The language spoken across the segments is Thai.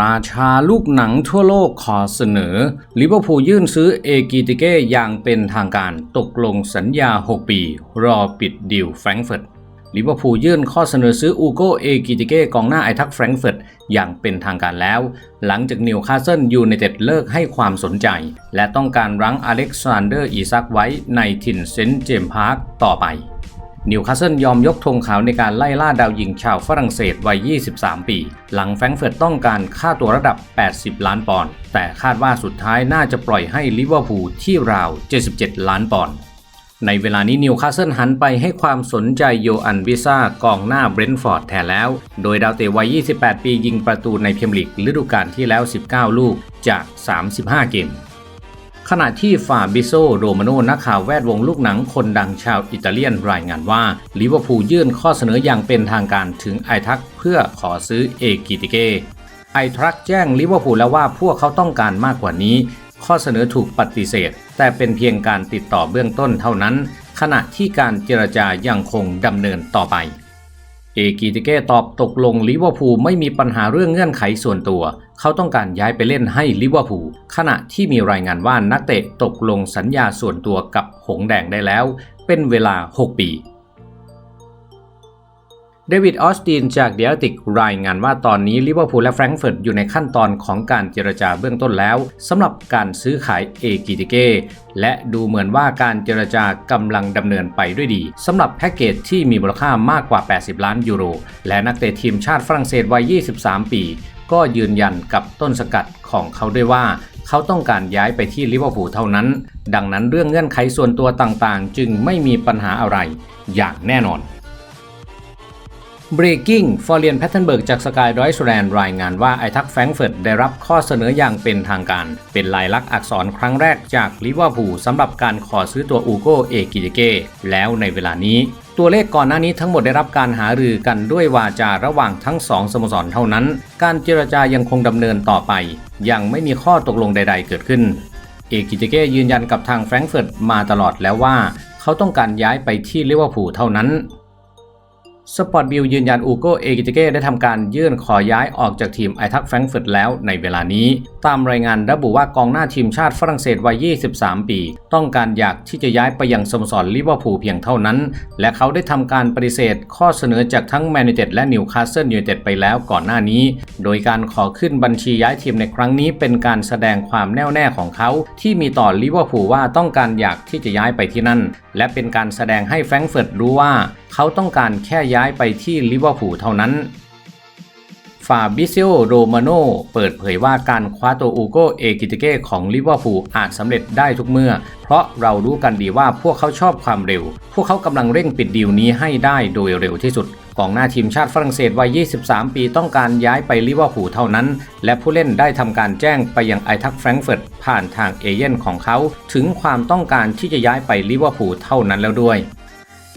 ราชาลูกหนังทั่วโลกขอเสนอลิเวอร์พูลยื่นซื้อเอกิติเก้อย่างเป็นทางการตกลงสัญญา 6 ปี รอปิดดิวแฟรงก์เฟิร์ตลิเวอร์พูลยื่นข้อเสนอซื้ออูโกเอกิติเก้กองหน้าไอทักแฟรงก์เฟิร์ตอย่างเป็นทางการแล้ว หลังจากนิวคาสเซิลยูไนเต็ดเลิกให้ความสนใจ และต้องการรั้งอเล็กซานเดอร์อีซักไว้ในถิ่นเซนต์เจมส์พาร์คต่อไป นิวคาสเซิลยอมยกธงขาวในการไล่ล่าดาวยิงชาวฝรั่งเศสวัย 23 ปี หลังแฟรงเฟิร์ตต้องการค่าตัวระดับ 80 ล้านปอนด์ แต่คาดว่าสุดท้ายน่าจะปล่อยให้ลิเวอร์พูลที่ราว 77 ล้านปอนด์ ในเวลานี้นิวคาสเซิลหันไปให้ความสนใจโยอันวิซ่ากองหน้าเบรนท์ฟอร์ดแทนแล้ว โดยดาวเตะวัย 28 ปียิงประตูในพรีเมียร์ลีกฤดูกาลที่แล้ว 19 ลูกจาก 35 เกม ขณะที่ฟาบิโซโรมาโนนักข่าวแวดวงลูกหนังคนดังชาวอิตาเลียนรายงานว่าลิเวอร์พูลยื่นข้อเสนออย่างเป็นทางการถึงไอทักเพื่อขอซื้อเอกิติเกไอทักแจ้งลิเวอร์พูลแล้วว่าพวกเขาต้องการมากกว่านี้ ข้อเสนอถูกปฏิเสธ แต่เป็นเพียงการติดต่อเบื้องต้นเท่านั้น ขณะที่การเจรจายังคงดำเนินต่อไป เอกิติเก้ตอบตกลงลิเวอร์พูลไม่มีปัญหาเรื่องเงื่อนไขส่วนตัว เขาต้องการย้ายไปเล่นให้ลิเวอร์พูลขณะที่มีรายงานว่านักเตะตกลงสัญญาส่วนตัวกับหงแดงได้แล้ว เป็นเวลา 6 ปี เดวิดออสตินจากเดียติกรายงานว่าตอนนี้ลิเวอร์พูลและแฟรงก์เฟิร์ตอยู่ในขั้นตอนของการเจรจาเบื้องต้นแล้วสำหรับการซื้อขายเอกิติเก้และดูเหมือนว่าการเจรจากำลังดำเนินไปด้วยดีสำหรับแพ็กเกจที่มีมูลค่ามากกว่า 80 ล้านยูโร และนักเตะทีมชาติฝรั่งเศสวัย 23 ปี ก็ยืนยันกับต้นสกัดของเขาด้วยว่าเขาต้องการย้ายไปที่ลิเวอร์พูลเท่านั้น ดังนั้นเรื่องเงื่อนไขส่วนตัวต่างๆ จึงไม่มีปัญหาอะไรอย่างแน่นอน Breaking ฟอร์เรียนแพทเทนเบิร์กจากสกายดอยส์แลนด์รายงานว่าไอทักแฟรงเฟิร์ตได้รับข้อเสนออย่างเป็นทางการ เป็นลายลักษณ์อักษรครั้งแรกจากลิเวอร์พูลสำหรับการขอซื้อตัวอูโกเอกิเจเกแล้วในเวลานี้ตัวเลขก่อนหน้านี้ทั้งหมดได้รับการหารือกันด้วยวาจาระหว่างทั้งสองสโมสรเท่านั้น การเจรจายังคงดำเนินต่อไป ยังไม่มีข้อตกลงใด ๆ เกิดขึ้น เอกิเจเกยืนยันกับทางแฟรงเฟิร์ตมาตลอดแล้วว่า เขาต้องการย้ายไปที่ลิเวอร์พูลเท่านั้น สปอร์ตบิลยืนยันอูโกเอกิติเก้ได้ทำการยื่นขอย้ายออกจากทีมไอทักแฟรงก์เฟิร์ตแล้วในเวลานี้ ตามรายงานระบุว่ากองหน้าทีมชาติฝรั่งเศสวัย 23 ปี ต้องการอยากที่จะย้ายไปยังสโมสรลิเวอร์พูลเพียงเท่านั้น และเขาได้ทำการปฏิเสธข้อเสนอจากทั้งแมนยูเต็ดและนิวคาสเซิลยูไนเต็ดไปแล้วก่อนหน้านี้ โดยการขอขึ้นบัญชีย้ายทีมในครั้งนี้ เป็นการแสดงความแน่วแน่ของเขา ที่มีต่อลิเวอร์พูลว่าต้องการอยากที่จะย้ายไปที่นั่น และเป็นการแสดงให้แฟรงก์เฟิร์ตรู้ว่า เขาต้องการแค่ย้ายายไปที่ลิเวอร์พูลเท่านั้นฟาบิซิโอโรมาโนเปิดเผยว่าการคว้าตัวอูโกเอกิติเก้ของลิเวอร์พูลอาจสำเร็จได้ทุกเมื่อ เพราะเรารู้กันดีว่าพวกเขาชอบความเร็ว พวกเขากำลังเร่งปิดดีลนี้ให้ได้โดยเร็วที่สุดกองหน้าทีมชาติฝรั่งเศสวัย 23 ปีต้องการย้ายไปลิเวอร์พูลเท่านั้น และผู้เล่นได้ทำการแจ้งไปยังไอทักแฟรงเฟิร์ตผ่านทางเอเย่นของเขา ถึงความต้องการที่จะย้ายไปลิเวอร์พูลเท่านั้นแล้วด้วย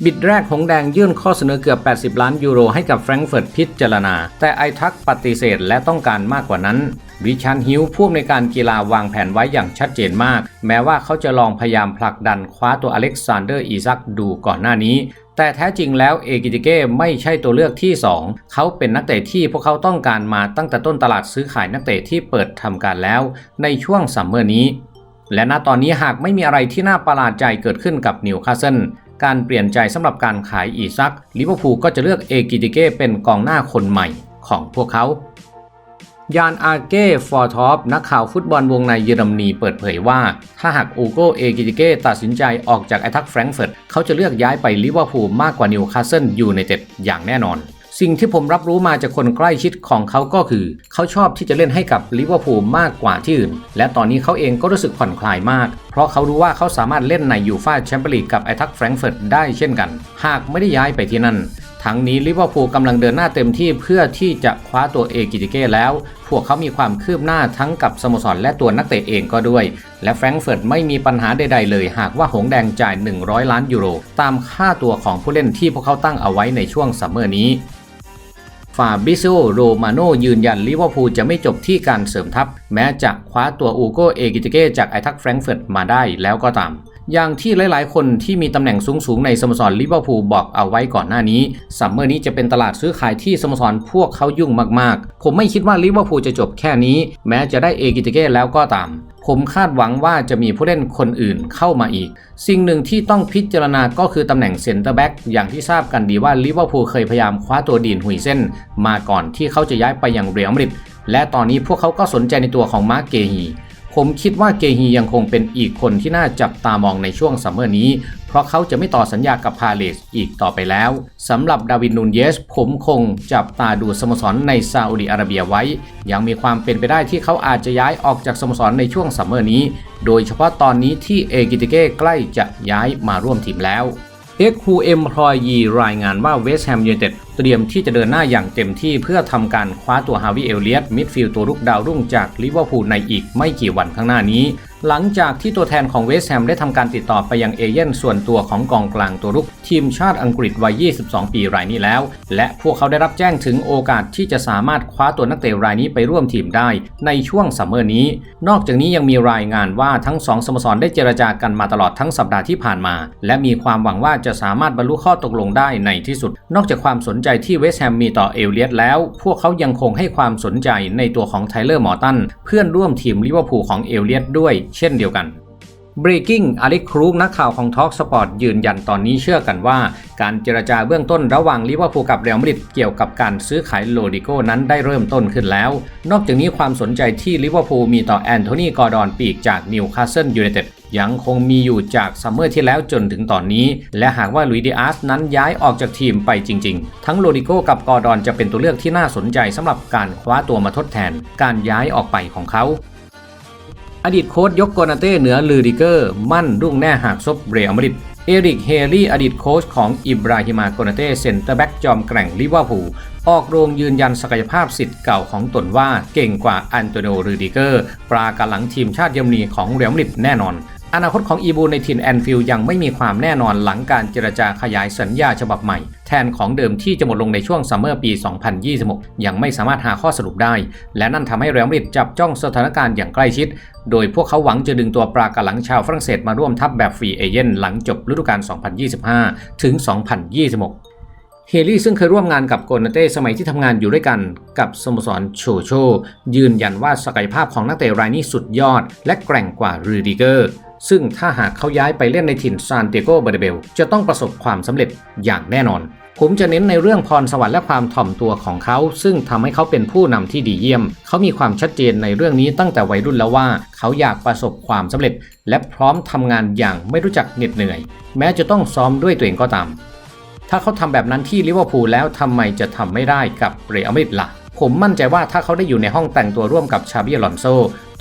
บิดแรกหงแดงยื่นข้อเสนอเกือบ 80 ล้านยูโรให้กับแฟรงก์เฟิร์ตพิจารณา แต่ไอทักปฏิเสธและต้องการมากกว่านั้นริชาร์ดฮิวผู้อำนวยการกีฬาวางแผนไว้อย่างชัดเจนมาก แม้ว่าเขาจะลองพยายามผลักดันคว้าตัวอเล็กซานเดอร์อีซักดูก่อนหน้านี้ แต่แท้จริงแล้วเอกิติเก้ไม่ใช่ตัวเลือกที่ 2 เขาเป็นนักเตะที่พวกเขาต้องการมาตั้งแต่ต้นตลาดซื้อขายนักเตะที่เปิดทำการแล้ว ในช่วงซัมเมอร์นี้ และณตอนนี้หากไม่มีอะไรที่น่าประหลาดใจเกิดขึ้นกับนิวคาสเซิล การเปลี่ยนใจสำหรับการขายอีซักลิเวอร์พูลก็จะเลือกเอกิติเก้เป็นกองหน้าคนใหม่ของพวกเขา ยานอาเก้ฟอร์ทอปนักข่าวฟุตบอลวงในเยอรมนีเปิดเผยว่า ถ้าหากอูโกเอกิติเก้ตัดสินใจออกจากไอทักแฟรงก์เฟิร์ตเขาจะเลือกย้ายไปลิเวอร์พูลมากกว่านิวคาสเซิลยูไนเต็ดอย่างแน่นอน สิ่งที่ผมรับรู้มาจากคนใกล้ชิดของเขาก็คือ เขาชอบที่จะเล่นให้กับลิเวอร์พูลมากกว่าที่อื่น และตอนนี้เขาเองก็รู้สึกผ่อนคลายมาก เพราะเขารู้ว่าเขาสามารถเล่นในยูฟาแชมเปี้ยนลีกกับไอทักแฟรงก์เฟิร์ตได้เช่นกัน หากไม่ได้ย้ายไปที่นั่นทั้งนี้ลิเวอร์พูลกำลังเดินหน้าเต็มที่เพื่อที่จะคว้าตัวเอกิติเก้แล้ว พวกเขามีความคืบหน้าทั้งกับสโมสรและตัวนักเตะเองก็ด้วย และแฟรงก์เฟิร์ตไม่มีปัญหาใดๆเลย หากว่าหงแดงจ่าย 100 ล้านยูโร ตามค่าตัวของผู้เล่นที่พวกเขาตั้งเอาไว้ในช่วงซัมเมอร์นี้ ฟาบิซิโอโรมาโนยืนยันลิเวอร์พูลจะไม่จบที่การเสริมทัพ แม้จะคว้าตัวอูโกเอกิตเกจากไอทักแฟรงก์เฟิร์ตมาได้แล้วก็ตาม อย่างที่หลายๆ คนที่มีตำแหน่งสูง ๆ ในสโมสรลิเวอร์พูลบอกเอาไว้ก่อนหน้านี้ซัมเมอร์นี้จะเป็นตลาดซื้อขายที่สโมสรพวกเขายุ่งมาก ๆ ผมไม่คิดว่าลิเวอร์พูลจะจบแค่นี้ แม้จะได้เอกิติเก้แล้วก็ตาม ผมคาดหวังว่าจะมีผู้เล่นคนอื่นเข้ามาอีก สิ่งหนึ่งที่ต้องพิจารณาก็คือตำแหน่งเซนเตอร์แบ็กอย่างที่ทราบกันดีว่าลิเวอร์พูลเคยพยายามคว้าตัวดีนหุยเส้นมาก่อนที่เขาจะย้ายไปยังเรอัลมาดริดและตอนนี้พวกเขาก็สนใจในตัวของมาร์กเกฮี ผมคิดว่าเกฮียังคงเป็นอีกคนที่น่าจับตามองในช่วงซัมเมอร์นี้ เพราะเขาจะไม่ต่อสัญญากับพาเลสอีกต่อไปแล้วสำหรับดาวินนูนเยส ผมคงจับตาดูสโมสรในซาอุดิอาระเบียไว้ ยังมีความเป็นไปได้ที่เขาอาจจะย้ายออกจากสโมสรในช่วงซัมเมอร์นี้ โดยเฉพาะตอนนี้ที่เอกิติเก้ใกล้จะย้ายมาร่วมทีมแล้ว เอ็กฮูเอ็มพลอยยีรายงานว่าเวสต์แฮมยูไนเต็ดเตรียมที่จะเดินหน้าอย่างเต็มที่เพื่อทำการคว้าตัวฮาวิเอลเลียตมิดฟิลด์ตัวรุกดาวรุ่งจากลิเวอร์พูลในอีกไม่กี่วันข้างหน้านี้ หลังจากที่ตัวแทนของเวสต์แฮมได้ทำการติดต่อไปยังเอเย่นส่วนตัวของกองกลางตัวรุกทีมชาติอังกฤษวัย 22 ปีรายนี้แล้ว และพวกเขาได้รับแจ้งถึงโอกาสที่จะสามารถคว้าตัวนักเตะรายนี้ไปร่วมทีมได้ในช่วงซัมเมอร์นี้ นอกจากนี้ยังมีรายงานว่าทั้งสองสโมสรได้เจรจากันมาตลอดทั้งสัปดาห์ที่ผ่านมา และมีความหวังว่าจะสามารถบรรลุข้อตกลงได้ในที่สุด นอกจากความสนใจที่เวสต์แฮมมีต่อเอเลียตแล้ว พวกเขายังคงให้ความสนใจในตัวของไทเลอร์มอร์ตันเพื่อนร่วมทีมลิเวอร์พูลของเอเลียตด้วยเช่นเดียวกัน Breaking อเล็กครูกนักข่าวของ Talk Sport ยืนยันตอนนี้เชื่อกันว่า การเจรจาเบื้องต้นระหว่างลิเวอร์พูลกับเรอัลมาดริดเกี่ยวกับการซื้อขายโลดิโก้นั้นได้เริ่มต้นขึ้นแล้ว นอกจากนี้ความสนใจที่ลิเวอร์พูลมีต่อแอนโทนีกอร์ดอนปีกจากนิวคาสเซิลยูไนเต็ดยังคงมีอยู่จากซัมเมอร์ที่แล้วจนถึงตอนนี้ และหากว่าลุยดิอาสนั้นย้ายออกจากทีมไปจริง ๆ ทั้งโลดิโก้กับกอร์ดอนจะเป็นตัวเลือกที่น่าสนใจสำหรับการคว้าตัวมาทดแทน การย้ายออกไปของเขา อดีตโค้ชยกโกนาเต้เหนือลือดิเกอร์ มั่นรุ่งแน่หากซบเรอัลมาดริดเอริกเฮลี่อดีตโค้ชของอิบราฮิมาโกนาเต้เซนเตอร์แบ็กจอมแกร่งลิเวอร์พูลออกโรงยืนยันศักยภาพสิทธิ์เก่าของตนว่าเก่งกว่าอันโตนิโอรูดิเกอร์ ปรากาหลังทีมชาติเยอรมนีของเรอัลมาดริดแน่นอน อนาคตของอีบูในทินแอนฟิลด์ยังไม่มีความแน่นอนหลังการเจรจาขยายสัญญาฉบับใหม่ แทนของเดิมที่จะหมดลงในช่วงซัมเมอร์ปี 2026 ยังไม่สามารถหาข้อสรุปได้ และนั่นทำให้เรอัลมาดริดจับจ้องสถานการณ์อย่างใกล้ชิด โดยพวกเขาหวังจะดึงตัวปรากาหลังชาวฝรั่งเศสมาร่วมทัพแบบฟรีเอเย่นหลังจบฤดูกาล 2025 ถึง 2026เฮลี่ซึ่งเคยร่วมงานกับโกนาเต้สมัยที่ทำงานอยู่ด้วยกันกับสโมสรโชโช ยืนยันว่าศักยภาพของนักเตะรายนี้สุดยอด และแกร่งกว่ารูดิเกอร์ ซึ่งถ้าหากเขาย้ายไปเล่นในถิ่นซานเตียโกเบอร์เบลจะต้องประสบความสำเร็จอย่างแน่นอน ผมจะเน้นในเรื่องพรสวรรค์และความถ่อมตัวของเขา ซึ่งทำให้เขาเป็นผู้นำที่ดีเยี่ยม เขามีความชัดเจนในเรื่องนี้ตั้งแต่วัยรุ่นแล้วว่า เขาอยากประสบความสำเร็จ และพร้อมทำงานอย่างไม่รู้จักเหน็ดเหนื่อย แม้จะต้องซ้อมด้วยตัวเองก็ตามถ้าเขาทำแบบนั้นที่ลิเวอร์พูลแล้วทำไมจะทำไม่ได้กับเรอัลมาดริดล่ะ ผมมั่นใจว่าถ้าเขาได้อยู่ในห้องแต่งตัวร่วมกับชาบิอลอนโซ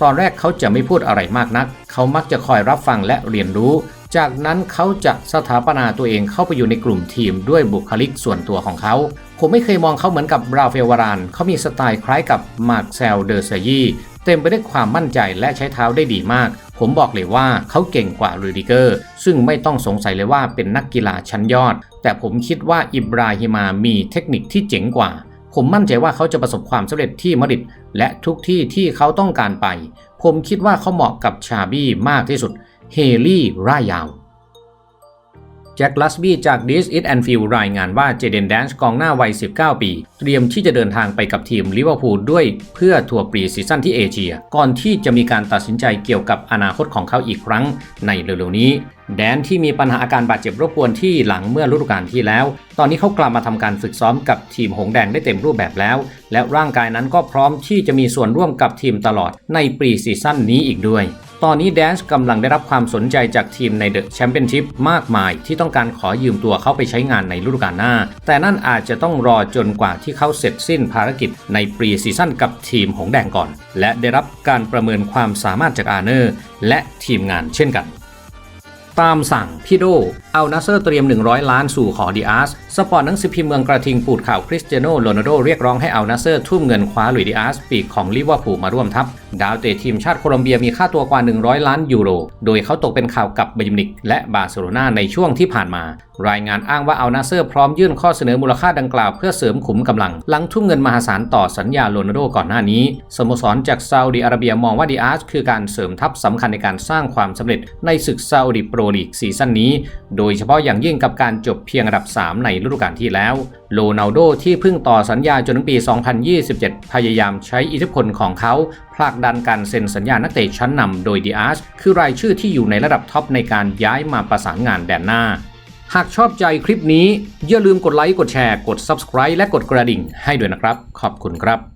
ตอนแรกเขาจะไม่พูดอะไรมากนัก เขามักจะคอยรับฟังและเรียนรู้ จากนั้นเขาจะสถาปนาตัวเองเข้าไปอยู่ในกลุ่มทีมด้วยบุคลิกส่วนตัวของเขา ผมไม่เคยมองเขาเหมือนกับราเฟลวาราน เขามีสไตล์คล้ายกับมาร์คเซลเดอร์เซยีเต็มไปด้วยความมั่นใจและใช้เท้าได้ดีมาก ผมบอกเลยว่าเขาเก่งกว่าลูดิเกอร์ ซึ่งไม่ต้องสงสัยเลยว่าเป็นนักกีฬาชั้นยอด แต่ผมคิดว่าอิบราฮิมามีเทคนิคที่เจ๋งกว่า ผมมั่นใจว่าเขาจะประสบความสำเร็จที่มาดริดและทุกที่ที่เขาต้องการไป ผมคิดว่าเขาเหมาะกับชาบี้มากที่สุด เฮลี่ร่ายยาว แจ็คลัสบี้จาก This It and Feel รายงานว่าเจเดนแดนส์กองหน้าวัย 19 ปี เตรียมที่จะเดินทางไปกับทีมลิเวอร์พูลด้วยเพื่อทัวร์ปรีซีซั่นที่เอเชีย ก่อนที่จะมีการตัดสินใจเกี่ยวกับอนาคตของเขาอีกครั้งในเร็วๆนี้ แดนที่มีปัญหาอาการบาดเจ็บรบกวนที่หลังเมื่อฤดูกาลที่แล้ว ตอนนี้เขากลับมาทำการฝึกซ้อมกับทีมหงแดงได้เต็มรูปแบบแล้ว และร่างกายนั้นก็พร้อมที่จะมีส่วนร่วมกับทีมตลอดในปรีซีซั่นนี้อีกด้วย ตอนนี้แดนส์กำลังได้รับความสนใจจากทีมในเดอะแชมเปี้ยนชิพมากมายที่ต้องการขอยืมตัวเขาไปใช้งานในฤดูกาลหน้า แต่นั่นอาจจะต้องรอจนกว่าที่เขาเสร็จสิ้นภารกิจในปรีซีซั่นกับทีมหงแดงก่อน และได้รับการประเมินความสามารถจากอาร์เนอร์และทีมงานเช่นกันตามสั่งพี่โดเอานาเซอร์เตรียม 100 ล้านสู่ขอดีอาร์สสปอร์ตหนังสือพิมพ์เมืองกระทิงปูดข่าวคริสเตียโนโรนัลโดเรียกร้องให้เอานาเซอร์ทุ่มเงินคว้าหลุยดีอาร์สปีกของลิเวอร์พูลมาร่วมทัพ ดาวเตะทีมชาติโคลอมเบียมีค่าตัวกว่า 100 ล้านยูโร โดยเขาตกเป็นข่าวกับเบยิมนิกและบาร์เซโลนาในช่วงที่ผ่านมา รายงานอ้างว่าเอานาเซอร์พร้อมยื่นข้อเสนอมูลค่าดังกล่าวเพื่อเสริมขุมกำลัง หลังทุ่มเงินมหาศาลต่อสัญญาโรนัลโดก่อนหน้านี้ สโมสรจากซาอุดิอาระเบียมองว่าดีอาร์สคือการเสริมทัพสำคัญในการสร้างความสำเร็จในศึกซาอุดิโปรลีกซีซั่นนี้ โดยเฉพาะอย่างยิ่งกับการจบเพียงอันดับ 3 ในฤดูกาลที่แล้ว โรนัลโดที่เพิ่งต่อสัญญาจนถึงปี 2027 พยายามใช้อิทธิพลของเขาผลักดันการเซ็นสัญญานักเตะชั้นนำโดยดิอาร์สคือรายชื่อที่อยู่ในระดับท็อปในการย้ายมาประสานงานแดนหน้า หากชอบใจคลิปนี้ อย่าลืมกดไลค์กดแชร์กด Subscribe และกดกระดิ่งให้ด้วยนะครับ ขอบคุณครับ